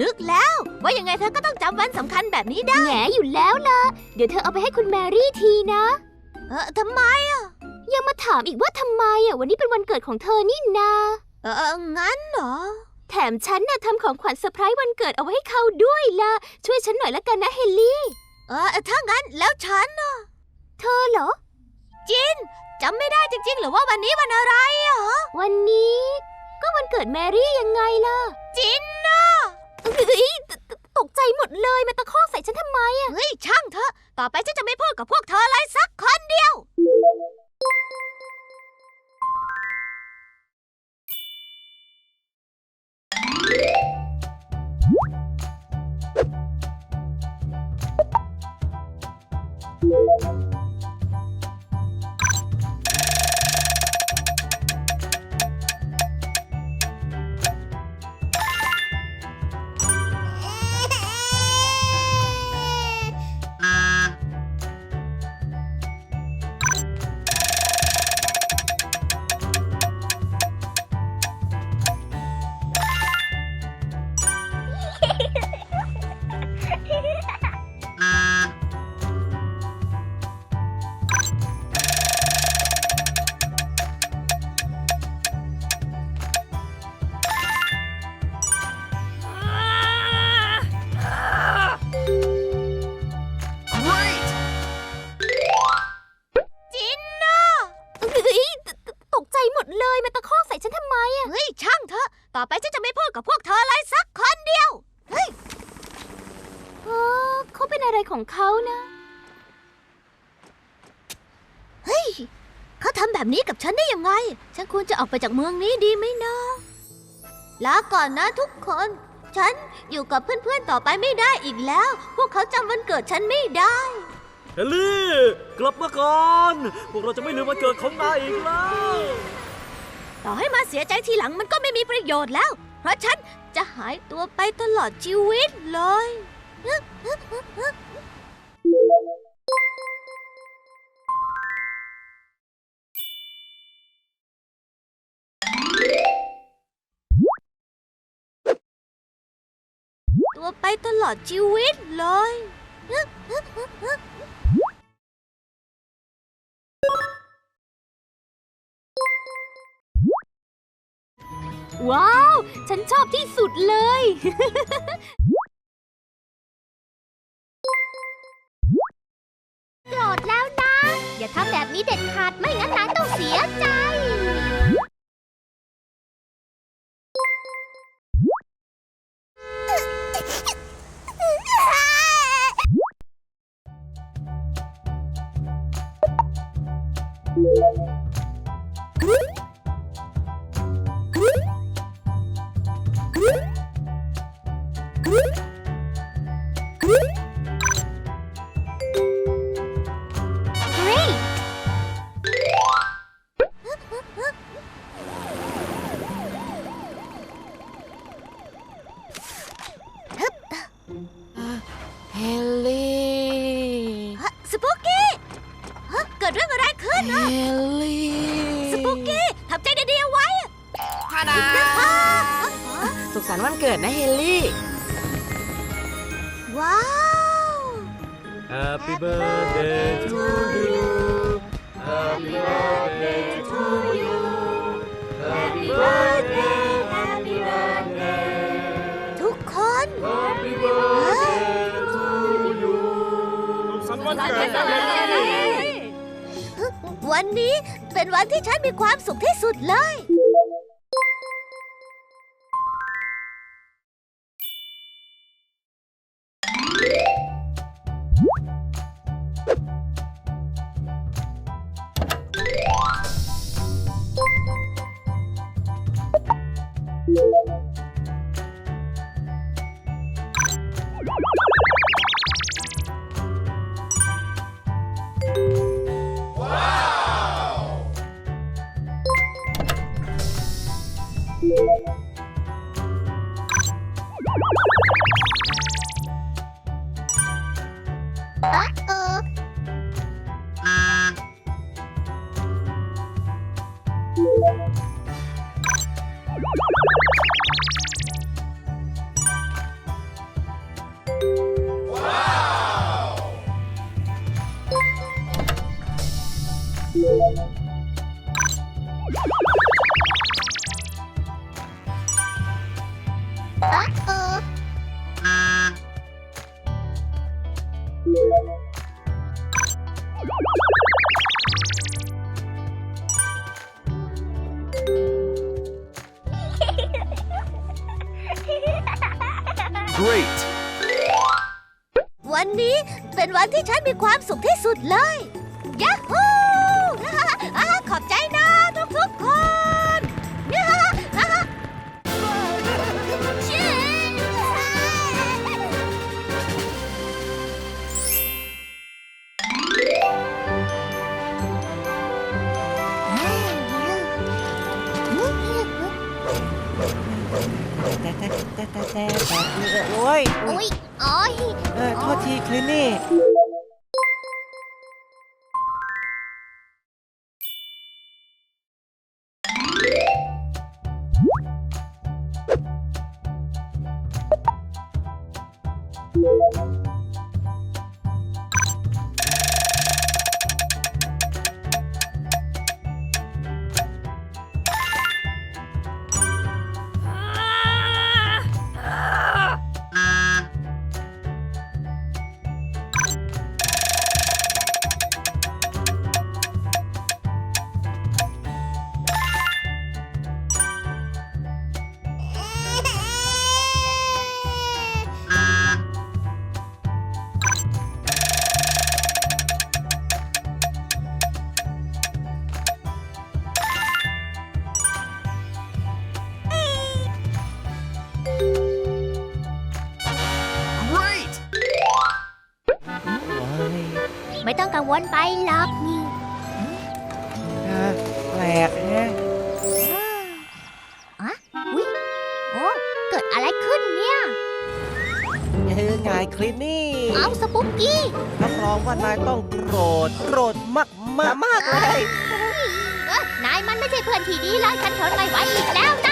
นึกแล้ว ว่ายังไงเธอก็ต้องจำวันสำคัญแบบนี้ได้ แหงอยู่แล้วล่ะ เดี๋ยวเธอเอาไปให้คุณแมรี่ทีนะ เออทำไม ยังมาถามอีกว่าทำไมอะวันนี้เป็นวันเกิดของเธอนี่นา เออเอองั้นเหรอ แถมฉันน่ะทำของขวัญเซอร์ไพรส์วันเกิดเอาไว้ให้เขาด้วยล่ะ ช่วยฉันหน่อยละกันนะเฮลลี่ เออถ้างั้นแล้วฉันน่ะเธอเหรอจินจำไม่ได้จริง ๆ หรือว่าวันนี้วันอะไรอะวันนี้ ก็วันเกิดแมรี่ยังไงล่ะ จินเฮ้ย ตกใจหมดเลยมาตะคอกใส่ฉันทำไมอะเฮ้ยช่างเถอะ ต่อไปฉันจะไม่พูดกับพวกเธอเลยสักคนเดียวจิ ของเขานะ เฮ้ย เขาทำแบบนี้กับฉันได้ยังไง ฉันควรจะออกไปจากเมืองนี้ดีไหมนะลาก่อนนะทุกคน ฉันอยู่กับเพื่อนๆต่อไปไม่ได้อีกแล้ว พวกเขาจำวันเกิดฉันไม่ได้ เฮลลี่ กลับมาก่อน พวกเราจะไม่ลืมวันเกิดของนายอีกแล้ว ต่อให้มาเสียใจทีหลังมันก็ไม่มีประโยชน์แล้ว เพราะฉันจะหายตัวไปตลอดชีวิตเลย ตัวไปตลอดชีวิตเลย ว้าว ฉันชอบที่สุดเลย โกรธแล้วนะ อย่าทำแบบนี้เด็ดขาดไม่งั้นนายต้องเสียใจ Happy birthday to you Happy birthday to you Happy birthday Happy birthday ทุกคน Happy birthday to you สุขสันต์วันเกิดนะเฮลลี่วันนี้เป็นวันที่ฉันมีความสุขที่สุดเลย you right วันนี้เป็นวันที่ฉันมีความสุขที่สุดเลยยะฮู แต่แต่แต่แต่โอ้ยอุ๊ยโอ้ยเออโทษทีคลิน อะไรขึ้นเนี่ย เออไงคลินนี่เอาสปุกกี้ รับรองว่านายต้องโกรธโกรธมากมากมากเลย เอ้ยนายมันไม่ใช่เพื่อนที่ดีเลยฉันทนไม่ไหวอีกแล้วนะ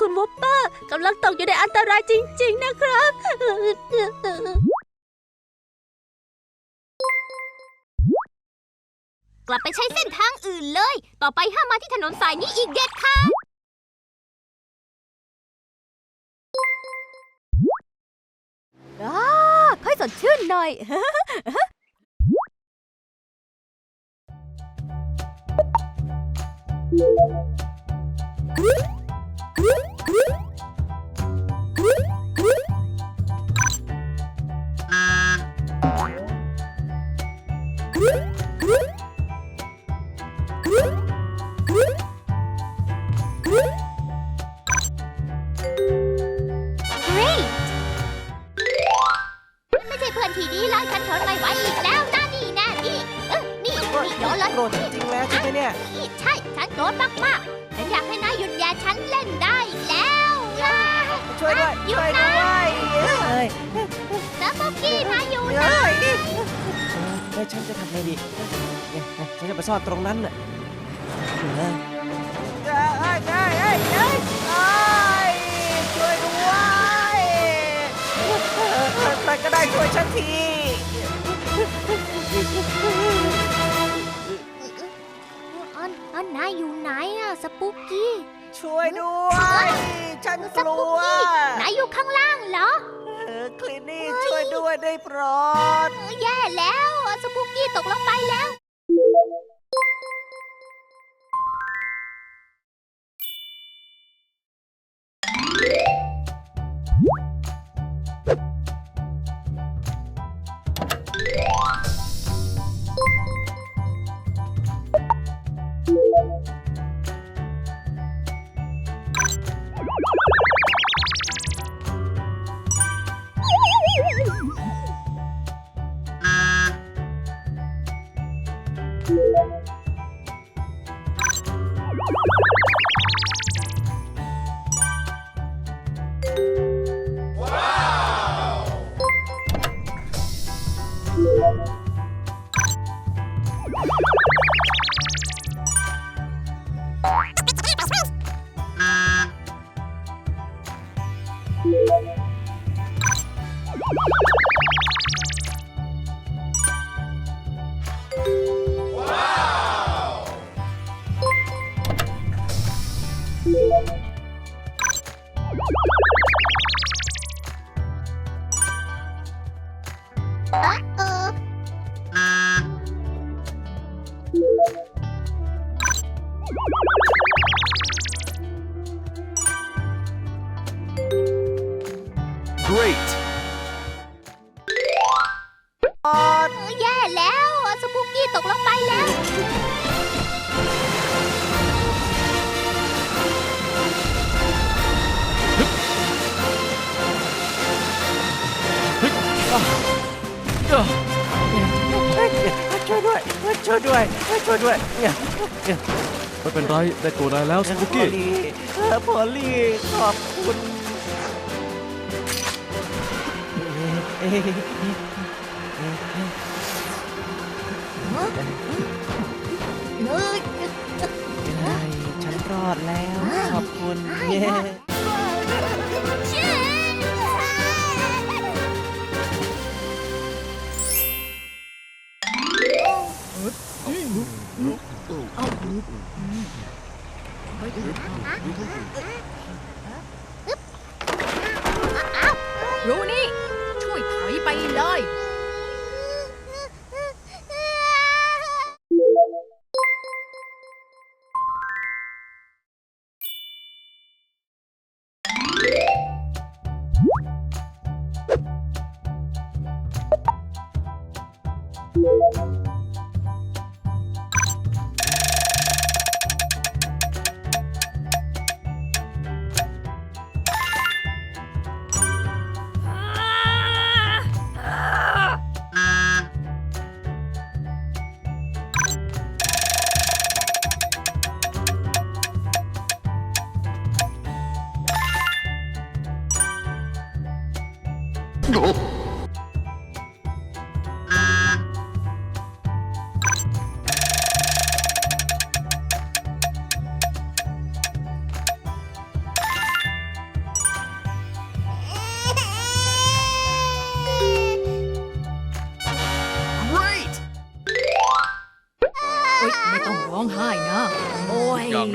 คุณวอปเปอร์กำลังตกอยู่ในอันตรายจริง ๆ นะครับ กลับไปใช้เส้นทางอื่นเลย ต่อไปห้ามมาที่ถนนสายนี้อีกเด็ดขาดอาค่อยสดชื่นหน่อยไเอ้ยฉันจะทำไงดีเนี่ยฉันจะไปซ่อนตรงนั้นน่ะเอ้ยเอ้ยเอ้ยเอ้ยเอ้ยเอ้ยเอ้ยช่วยด้วยใครก็ได้ช่วยฉันทีอันอันนายอยู่ไหนอะสปุกกี้ช่วยด้วย ฉันสกลัปุกวกี้นายอยู่ข้างล่างเหรอ เออคลินี่ช่วยด้วยได้โปรด เออแย่แล้วส you. ช่วยด้วยช่วยด้วยช่วยด้วยเนี่ยไม่เป็นไรได้ตัวได้แล้วสปุกกี้เออพอลลี่ขอบคุณเอ้ยฉันรอดแล้ว ขอบคุณเย้ รู้นี่ ช่วยถอยไปเลย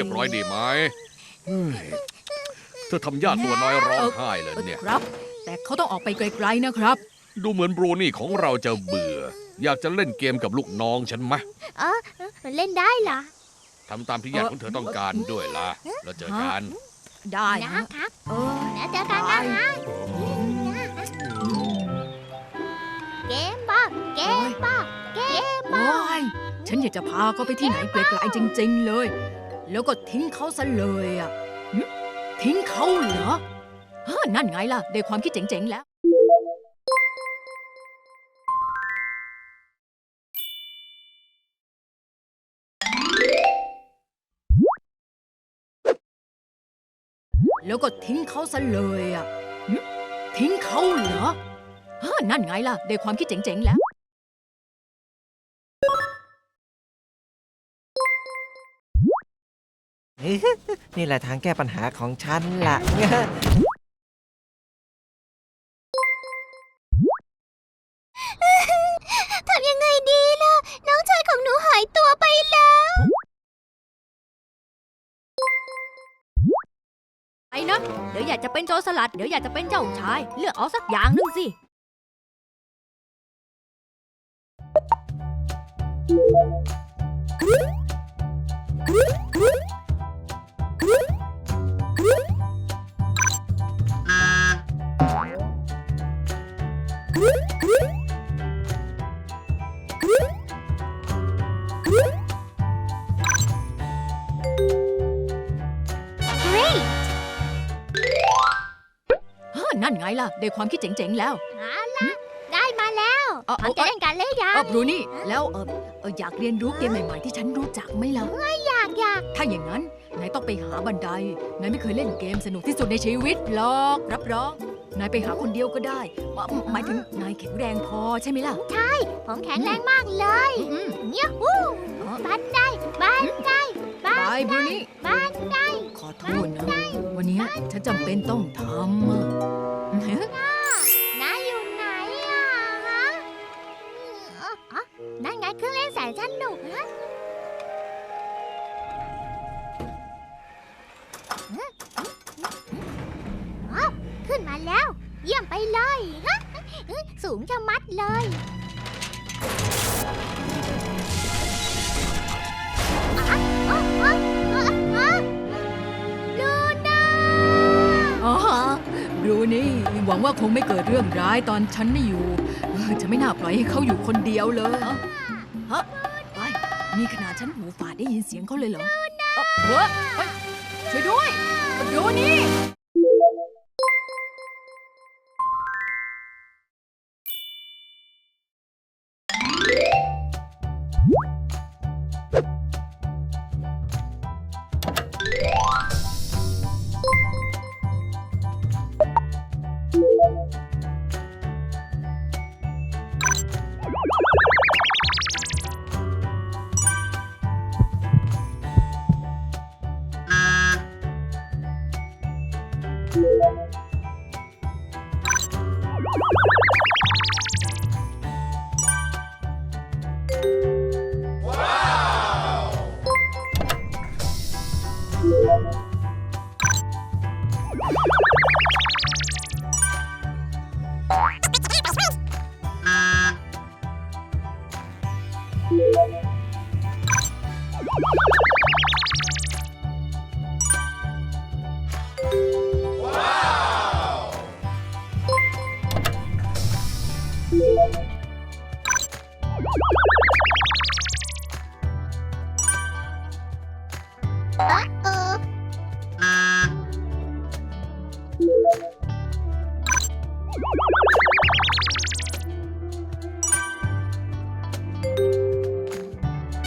รียบร้อยดีไหมเฮ้ยเธอทำญาติตัวน้อยร้องไห้เลยเนี่ย ครับ แต่เขาต้องออกไปไกลๆนะครับ ดูเหมือนบรูนี่ของเราจะเบื่อ อยากจะเล่นเกมกับลูกน้องฉันไหมเออมันเล่นได้เหรอทำตามที่ญาติของเธอต้องการด้วยล่ะแล้วเจอกันได้นะครับ เออแล้วเจอกันนะฮะเกมบ้าเกมบ้าเกมบ้าโอ้ยฉันอยากจะพาเขาไปที่ไหนไกลๆจริง ๆ เลย แล้วก็ทิ้งเขาซะเลยอะทิ้งเขาเหรอฮะนั่นไงล่ะ ได้ความคิดเจ๋งๆแล้ว แล้วก็ทิ้งเขาซะเลยอะทิ้งเขาเหรอฮะนั่นไงล่ะ ได้ความคิดเจ๋งๆแล้ว นี่แหละทางแก้ปัญหาของฉันล่ะ ทำยังไงดีล่ะ น้องชายของหนูหายตัวไปแล้ว ไอ้นะ เดี๋ยวอยากจะเป็นโจรสลัด เดี๋ยวอยากจะเป็นเจ้าชาย เลือกเอาสักอย่างหนึงสิฮ ล่ะ ได้ความคิดเจ๋งๆแล้วเอาล่ะได้มาแล้วเอ่อพร้อมจะเล่นกันเลยยัเอองบรูนี่แล้วเออเอออยากเรียนรู้เกมใหม่ๆที่ฉันรู้จักไหมล่ะ อยากอยากถ้าอย่างนั้นนายต้องไปหาบันไดนายไม่เคยเล่นเกมสนุกที่สุดในชีวิตหรอก รับรอง นายไปหาคนเดียวก็ได้หมายหมายถึงนายแข็งแรงพอใช่ไหมล่ะผมแข็งแรงมากเลยอืมเนี่ยฮู้บันไดบันไดบัๆไปนบรูนี่ บันไดขอโทษนะ วันนี้ฉันจำเป็นต้องทำอะนายอยู่ไหนอะฮะอ๋ออ๋อนั่นไงเครื่องเล่นแสนสนุ สูงจะมัดเลยอะอะอะอะอะลูน่า อ๋อบรูนี่ หวังว่าคงไม่เกิดเรื่องร้ายตอนฉันไม่อยู่เออจะไม่น่าปล่อยให้เขาอยู่คนเดียวเลยเอ้าฮะไปนี่ขนาดฉันหูฝาดได้ยินเสียงเขาเลยเหรอเอ้าเฮ้ยเฮ้ยช่วยด้วยดูนี่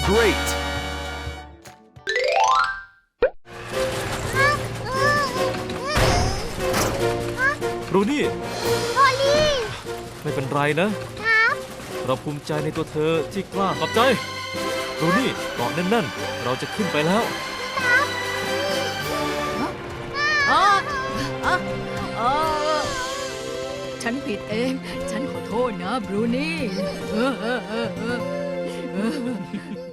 Great รูนี่ โอลี่ไม่เป็นไรนะ ครับ เราภูมิใจในตัวเธอที่กล้าขอบใจ รูนี่เกาะแน่นๆ เราจะขึ้นไปแล้ว อ๋ออ๋ออ๋อฉันผิดเอง ฉันขอโทษนะบรูนี่เออเออเออเออเออ